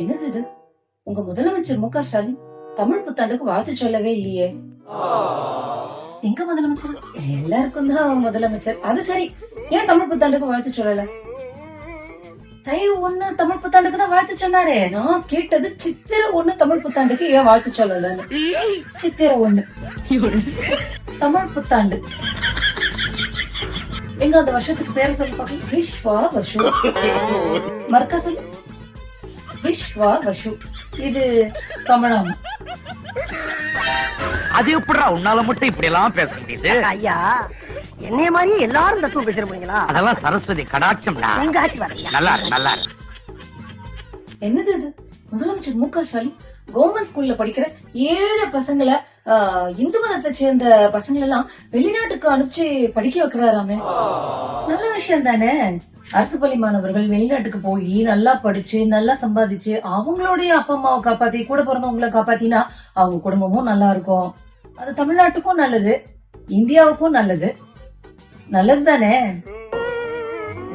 என்னது இது? உங்க முதலமைச்சர் மு க ஸ்டாலின் தமிழ் புத்தாண்டுக்கு வாழ்த்து சொல்லவே இல்லையே. எங்க முதலமைச்சர்? எல்லாருக்கும் தான் முதலமைச்சர். அது சரி. ஏன் தமிழ் புத்தாண்டுக்கு வாழ்த்து சொல்லல? தை ஒண்ணு தமிழ் புத்தாண்டுக்கு தான் வாழ்த்து சொன்னாரே. நான் கேட்டது சித்திரை ஒண்ணு தமிழ் புத்தாண்டுக்கு ஏன் வாழ்த்து சொல்லலன்னு. சித்திரை ஒண்ணு. தமிழ் புத்தாண்டு. எங்க அந்த வருஷத்துக்கு பேர சொல்லி பார்க்கலாம். விஸ்வா வருஷம். மறுக்கா சொல்லு. விஸ்வா வசு. இது தமிழாம அது எப்படிடா உன்னால மட்டும் இப்படி எல்லாம் பேச முடியுது? ஐயா என்னைய மாதிரி எல்லாரும் தத்துவம் பேசுற முடியுங்களா அதெல்லாம் சரஸ்வதி கடாட்சம்டா. உங்க ஆட்சி நல்லா இருக்கு நல்லா இருக்கு என்னது இது முதலமைச்சர் மு க ஸ்டாலின்? கவர்மெண்ட் ஸ்கூல்ல படிக்கிற ஏழு பசங்களை இந்து மதத்தை சேர்ந்த பசங்களை எல்லாம் வெளிநாட்டுக்கு அனுப்பிச்சு படிக்க வைக்கிறாராமே நல்ல விஷயம் தானே? அரசு பள்ளி மாணவர்கள் வெளிநாட்டுக்கு போய் நல்லா படிச்சு நல்லா சம்பாதிச்சு அவங்களுடைய அப்பா அம்மாவை காப்பாத்தி கூட பிறந்தவங்களை காப்பாத்தினா அவங்க குடும்பமும் நல்லா இருக்கும். அது தமிழ்நாட்டுக்கும் நல்லது இந்தியாவுக்கும் நல்லது. நல்லது தானே?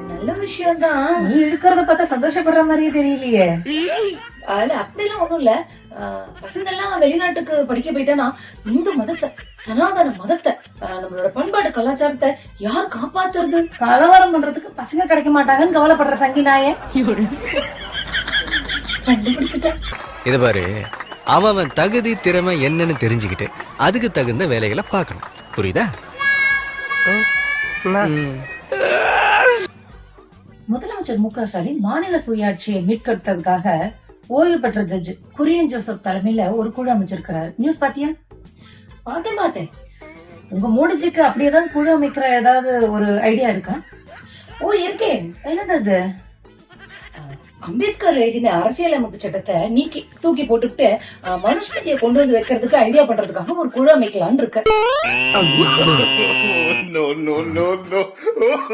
நல்ல விஷயம் தான். நீ இருக்கிறத பார்த்தா சந்தோஷப்படுற மாதிரியே தெரியலையே. அதுல அப்படிலாம் ஒண்ணும் இல்ல. ஆஹ் பசங்க எல்லாம் வெளிநாட்டுக்கு படிக்க போயிட்டேன்னா இந்து மதத்தை சனாதன மதத்தை நம்மளோட பண்பாடு கலாச்சாரத்தை யார் காப்பாத்துறது? கலவரம் பண்றதுக்கு பசங்க கிடைக்க மாட்டாங்கன்னு கவலைப்படுற சங்கி நாய. கண்டுபிடிச்சிட்டேன். இது பாரு அவன் தகுதி திறமை என்னன்னு தெரிஞ்சுக்கிட்டு அதுக்கு தகுந்த வேலைகளை பார்க்கணும். புரியுதா? ம். முதலமைச்சர் மு க ஸ்டாலின் மாநில சுயாட்சியை மீட்கிறதுக்காக ஓய்வு பெற்ற ஜட்ஜ் குரியன் ஜோசப் தலைமையில ஒரு குழு அமைச்சிருக்கிறாரு. நியூஸ் பாத்தியா? பார்த்தேன் பார்த்தேன் உங்க மூடிஜிக்கு அப்படி ஏதாவது குழு அமைக்கிற ஏதாவது ஒரு ஐடியா இருக்கா? ஓ இருக்கேன் என்னது அது? அம்பேத்கர் எழுதின அரசியலமைப்பு சட்டத்தை நீக்கி தூக்கி போட்டுட்டு அஹ், கொண்டு வந்து வைக்கிறதுக்கு ஐடியா பண்றதுக்காக ஒரு குழு அமைக்கலாம்னு இருக்க